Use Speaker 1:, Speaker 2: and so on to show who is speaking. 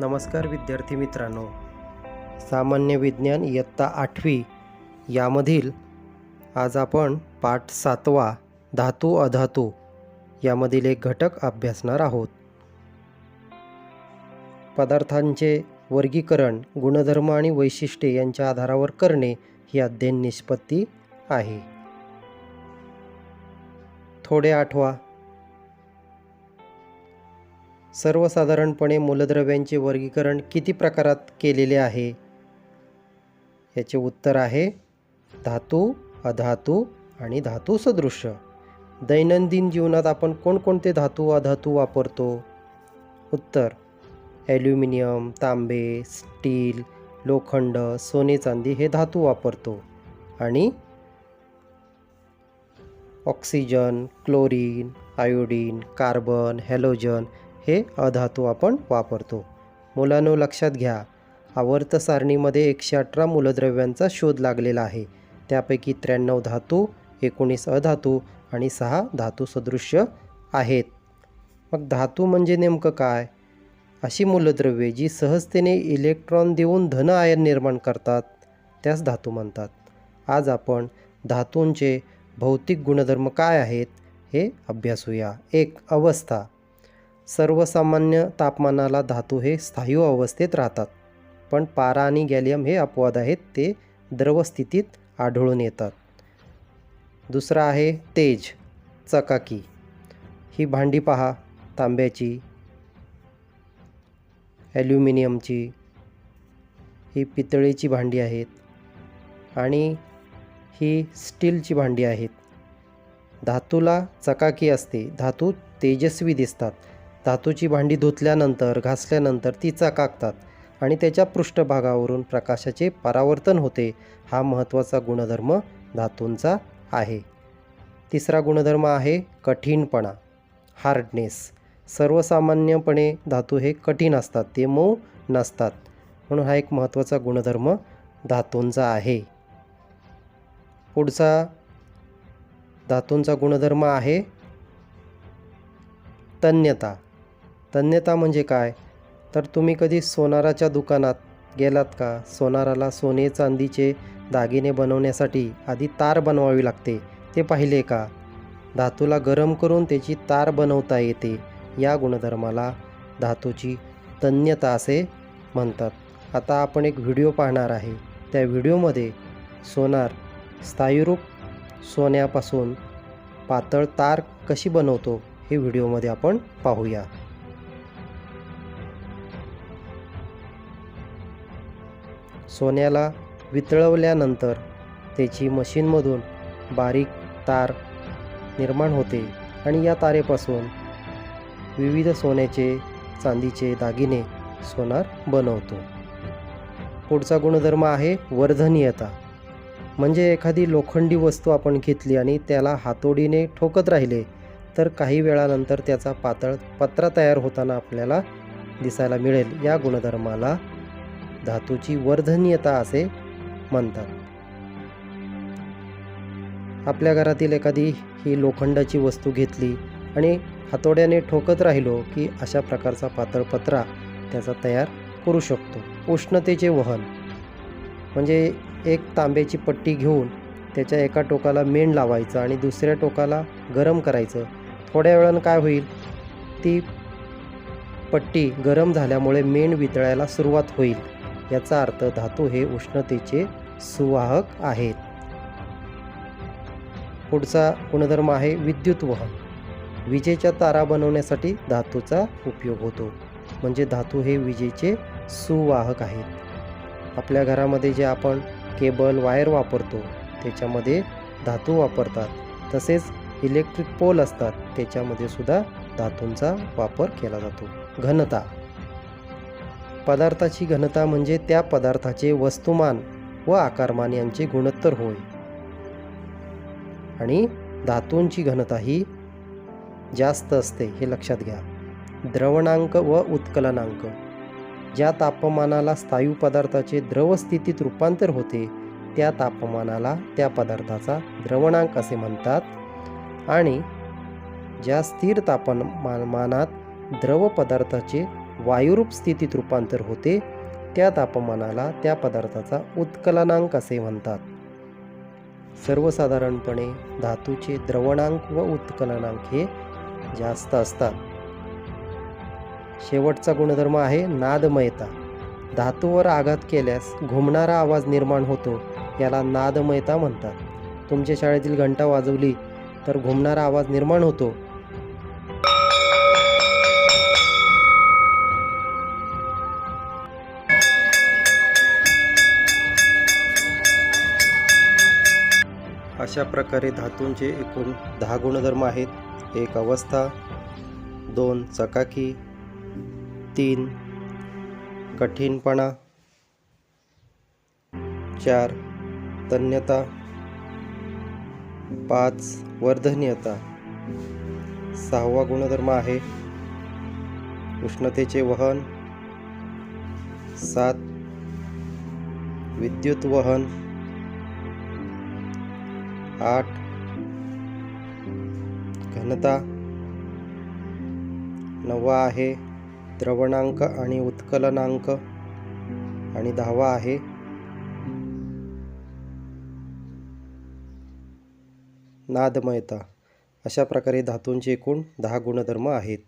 Speaker 1: नमस्कार विद्यार्थी मित्रांनो. सामान्य विज्ञान इयत्ता आठवी यामधील आज आपण पाठ सातवा धातू अधातू यामधील एक घटक अभ्यासणार आहोत. पदार्थांचे वर्गीकरण गुणधर्म आणि वैशिष्ट्ये यांच्या आधारावर करणे ही अध्ययन निष्पत्ती आहे. थोडे आठवा. सर्वसाधारणपणे मूलद्रव्यांचे वर्गीकरण किती प्रकारात केलेले आहे? याचे उत्तर आहे धातू अधातू आणि धातू सदृश्य दैनंदिन जीवनात आपण कोणकोणते धातू अधातू वापरतो? उत्तर ॲल्युमिनियम तांबे स्टील लोखंड सोने चांदी हे धातू वापरतो. आणि oxygen chlorine iodine carbon halogen हे अधातू आपण वापरतो. मुलांनो लक्षात घ्या आवर्त सारणीमध्ये एकशे अठरा मूलद्रव्यांचा शोध लागलेला आहे. त्यापैकी त्र्याण्णव धातू एकोणीस अधातू आणि सहा धातू सदृश्य आहेत. मग धातू म्हणजे नेमकं काय? अशी मूलद्रव्ये जी सहजतेने इलेक्ट्रॉन देऊन धन आयन निर्माण करतात त्यास धातू म्हणतात. आज आपण धातूंचे भौतिक गुणधर्म काय आहेत हे अभ्यासूया. एक अवस्था. सर्वसामान्य तापमानाला धातू हे स्थायू अवस्थेत राहतात. पण पारा आणि गॅलियम हे अपवाद आहेत ते द्रव स्थितीत आढळून येतात. दुसरा आहे तेज चकाकी. ही भांडी पहा तांब्याची ॲल्युमिनियमची. ही पितळेची भांडी आहेत आणि ही स्टीलची भांडी आहेत. धातूला चकाकी असते धातू तेजस्वी दिसतात. धातूची भांडी धुतल्यानंतर घासल्यानंतर ती चकाकतात आणि त्याच्या पृष्ठभागावरून प्रकाशाचे परावर्तन होते. हा महत्त्वाचा गुणधर्म धातूंचा आहे. तिसरा गुणधर्म आहे कठीणपणा हार्डनेस सर्वसामान्यपणे धातू हे कठीण असतात ते मऊ नसतात. म्हणून हा एक महत्त्वाचा गुणधर्म धातूंचा आहे. पुढचा धातूंचा गुणधर्म आहे तन्यता. तन्यता म्हणजे काय? तर तुम्ही कधी सोनाराच्या दुकानात गेलात का? सोनाराला सोने चांदीचे दागिने बनवण्यासाठी आधी तार बनवावी लागते ते पाहिले का? धातूला गरम करून त्याची तार बनवता येते. या गुणधर्माला धातूची तन्यता असे म्हणतात. आता आपण एक व्हिडिओ पाहणार आहे. त्या व्हिडिओमध्ये सोनार स्थायीरूप सोन्यापासून पातळ तार कशी बनवतो हे व्हिडिओमध्ये आपण पाहूया. सोन्याला वितळवल्यानंतर त्याची मशीनमधून बारीक तार निर्माण होते आणि या तारेपासून विविध सोन्याचे चांदीचे दागिने सोनार बनवतो. पुढचा गुणधर्म आहे वर्धनीयता. म्हणजे एखादी लोखंडी वस्तू आपण घेतली आणि त्याला हातोडीने ठोकत राहिले तर काही वेळानंतर त्याचा पातळ पत्रा तयार होताना आपल्याला दिसायला मिळेल. या गुणधर्माला धातूची वर्धनीयता असे म्हणतात. आपल्या घरातील एखादी ही लोखंडाची वस्तू घेतली आणि हातोड्याने ठोकत राहिलो की अशा प्रकारचा पातळ पत्रा त्याचा तयार करू शकतो. उष्णतेचे वहन म्हणजे एक तांब्याची पट्टी घेऊन त्याच्या एका टोकाला मेण लावायचं आणि दुसऱ्या टोकाला गरम करायचं. थोड्या वेळानं काय होईल? ती पट्टी गरम झाल्यामुळे मेण वितळायला सुरुवात होईल. याचा अर्थ धातू हे उष्णतेचे सुवाहक आहेत. पुढचा गुणधर्म आहे विद्युत वहन. विजेच्या तारा बनवण्यासाठी धातूचा उपयोग होतो. म्हणजे धातू हे विजेचे सुवाहक आहेत. आपल्या घरामध्ये जे आपण केबल वायर वापरतो त्याच्यामध्ये धातू वापरतात. तसेच इलेक्ट्रिक पोल असतात त्याच्यामध्ये सुद्धा धातूंचा वापर केला जातो. घनता. पदार्थाची घनता म्हणजे त्या पदार्थाचे वस्तुमान व आकारमान यांचे गुणोत्तर होय. आणि धातूंची घनता ही जास्त असते हे लक्षात घ्या. द्रवणांक व उत्कलनांक ज्या तापमानाला स्थायू पदार्थाचे द्रव स्थितीत रूपांतर होते त्या तापमानाला त्या पदार्थाचा द्रवणांक असे म्हणतात. आणि ज्या स्थिर तापमानात द्रव पदार्थाचे वायुरूप स्थितीत रूपांतर होते त्या तापमानाला त्या पदार्थाचा उत्कलनांक असे म्हणतात. सर्वसाधारणपणे धातूचे द्रवणांक व उत्कलनांक हे जास्त असतात. शेवटचा गुणधर्म आहे नादमयता. धातूवर आघात केल्यास घुमणारा आवाज निर्माण होतो याला नादमयता म्हणतात. तुमच्या शाळेतील घंटा वाजवली तर घुमणारा आवाज निर्माण होतो. अशा प्रकारे धातूंचे एकूण दहा गुणधर्म आहेत. एक अवस्था दोन चकाकी तीन कठीणपणा चार तन्यता पाच वर्धनीयता. सहावा गुणधर्म आहे उष्णतेचे वहन सात विद्युत वहन आठ. घनता नववा आहे. द्रवणांक आणि उत्कलनांक आणि दहावा आहे. नादमयता. अशा प्रकारे धातूंचे एकूण दहा गुणधर्म आहेत.